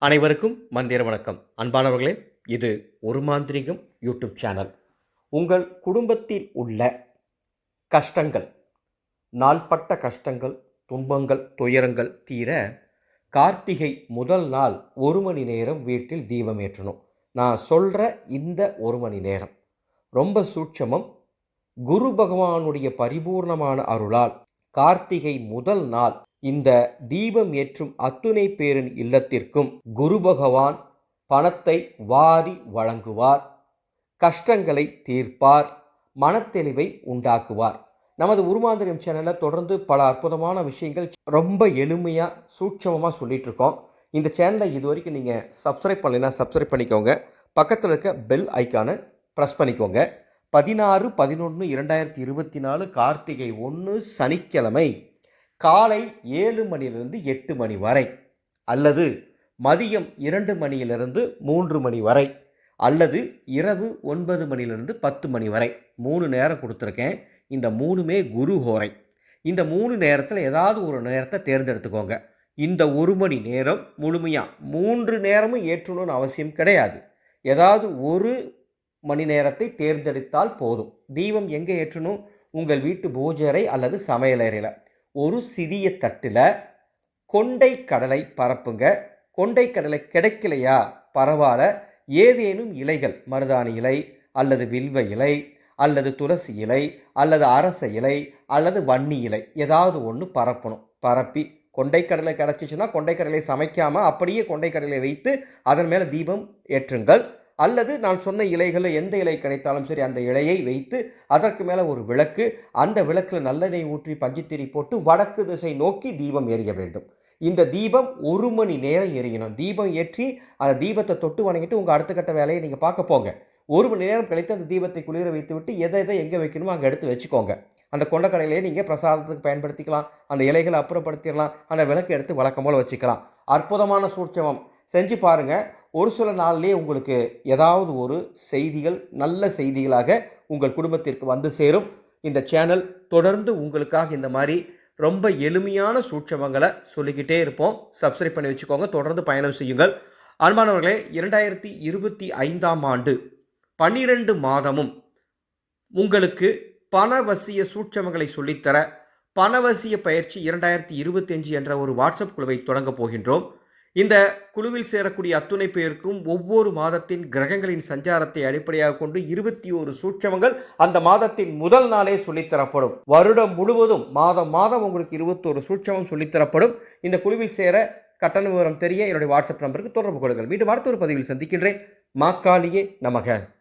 அனைவருக்கும் மந்திர வணக்கம். அன்பானவர்களே இது ஒரு மாந்திரிகம் யூடியூப் சேனல். உங்கள் குடும்பத்தில் உள்ள கஷ்டங்கள் நாள்பட்ட கஷ்டங்கள் துன்பங்கள் துயரங்கள் தீர கார்த்திகை முதல் நாள் ஒரு மணி நேரம் வீட்டில் தீபம் ஏற்றணும். நான் சொல்கிற இந்த ஒரு மணி நேரம் ரொம்ப சூட்சமம். குரு பகவானுடைய பரிபூர்ணமான அருளால் கார்த்திகை முதல் நாள் இந்த தீபம் ஏற்றும் அத்துணை பேரின் இல்லத்திற்கும் குரு பகவான் பணத்தை வாரி வழங்குவார் கஷ்டங்களை தீர்ப்பார் மனத்தெளிவை உண்டாக்குவார். நமது உருமாந்திரம் சேனலில் தொடர்ந்து பல அற்புதமான விஷயங்கள் ரொம்ப எளிமையாக சூட்சமமாக சொல்லிட்டு இருக்கோம் இந்த சேனலை இது வரைக்கும் நீங்கள் சப்ஸ்கிரைப் பண்ணலைன்னா சப்ஸ்கிரைப் பண்ணிக்கோங்க. பக்கத்தில் இருக்க பெல் ஐக்கானை ப்ரெஸ் பண்ணிக்கோங்க. பதினாறு பதினொன்று இரண்டாயிரத்தி இருபத்தி நாலு கார்த்திகை ஒன்று சனிக்கிழமை காலை ஏழு மணியிலிருந்து எட்டு மணி வரை அல்லது மதியம் இரண்டு மணியிலிருந்து மூன்று மணி வரை அல்லது இரவு ஒன்பது மணியிலிருந்து பத்து மணி வரை. மூணு நேரம் கொடுத்துருக்கேன். இந்த மூணுமே குரு ஹோரை இந்த மூணு நேரத்தில் ஏதாவது ஒரு நேரத்தை தேர்ந்தெடுத்துக்கோங்க. இந்த ஒரு மணி நேரம் முழுமையாக மூன்று நேரமும் ஏற்றணும்னு அவசியம் கிடையாது. ஏதாவது ஒரு மணி நேரத்தை தேர்ந்தெடுத்தால் போதும். தீபம் எங்கே ஏற்றணும்? உங்கள் வீட்டு பூஜை அல்லது சமையலறையில் ஒரு சிறிய தட்டில் கொண்டை கடலை பரப்புங்க. கொண்டை கடலை கிடைக்கலையா? பரவாயில்ல ஏதேனும் இலைகள் மருதாணி இலை அல்லது வில்வ இலை அல்லது துளசி இலை அல்லது அரச இலை அல்லது வன்னி இலை ஏதாவது ஒன்று பரப்பணும். பரப்பி கொண்டைக்கடலை கிடச்சிச்சுன்னா கொண்டைக்கடலை சமைக்காமல் அப்படியே கொண்டைக்கடலை வைத்து அதன் மேலே தீபம் ஏற்றுங்கள். அல்லது நான் சொன்ன இலைகளில் எந்த இலை கிடைத்தாலும் சரி அந்த இலையை வைத்து அதற்கு மேலே ஒரு விளக்கு அந்த விளக்கில் நல்லெண்ணெய் ஊற்றி பஞ்சுத்திரி போட்டு வடக்கு திசை நோக்கி தீபம் எரிய வேண்டும். இந்த தீபம் ஒரு மணி நேரம் எரியணும். தீபம் ஏற்றி அந்த தீபத்தை தொட்டு வணங்கிட்டு உங்கள் அடுத்த கட்ட வேலையை நீங்கள் பார்க்க போங்க. ஒரு மணி நேரம் கழித்து அந்த தீபத்தை குளிர வைத்து விட்டு எதை எதை எங்கே வைக்கணுமோ அங்கே எடுத்து வச்சுக்கோங்க. அந்த கொண்டக்கடையிலேயே நீங்கள் பிரசாதத்துக்கு பயன்படுத்திக்கலாம் அந்த இலைகளை அப்புறப்படுத்திடலாம் அந்த விளக்கு எடுத்து வழக்கம் போல் வச்சுக்கலாம். அற்புதமான சூட்சமம். செஞ்சு பாருங்கள் ஒரு சில நாள்லேயே உங்களுக்கு ஏதாவது ஒரு செய்திகள் நல்ல செய்திகளாக உங்கள் குடும்பத்திற்கு வந்து சேரும். இந்த சேனல் தொடர்ந்து உங்களுக்காக இந்த மாதிரி ரொம்ப எளிமையான சூட்சமங்களை சொல்லிக்கிட்டே இருப்போம். சப்ஸ்கிரைப் பண்ணி வச்சுக்கோங்க. தொடர்ந்து பயணம் செய்யுங்கள். அன்பானவர்களே இரண்டாயிரத்தி இருபத்தி ஐந்தாம் ஆண்டு பன்னிரண்டு மாதமும் உங்களுக்கு பணவசிய சூட்சமங்களை சொல்லித்தர பணவசிய பயிற்சி இரண்டாயிரத்தி இருபத்தஞ்சு என்ற ஒரு வாட்ஸ்அப் குழுவை தொடங்கப் போகின்றோம். இந்த குழுவில் சேரக்கூடிய அத்துணை பேருக்கும் ஒவ்வொரு மாதத்தின் கிரகங்களின் சஞ்சாரத்தை அடிப்படையாக கொண்டு இருபத்தி ஒரு சூட்சமங்கள் அந்த மாதத்தின் முதல் நாளே சொல்லித்தரப்படும். வருடம் முழுவதும் மாதம் மாதம் உங்களுக்கு இருபத்தோரு சூட்சமம் சொல்லித்தரப்படும். இந்த குழுவில் சேர கட்டண விவரம் தெரிய என்னுடைய வாட்ஸ்அப் நம்பருக்கு தொடர்பு கொள்ளுங்கள். மீண்டும் அடுத்த ஒரு பதிவில் சந்திக்கின்றேன். மாக்காளியே நமக.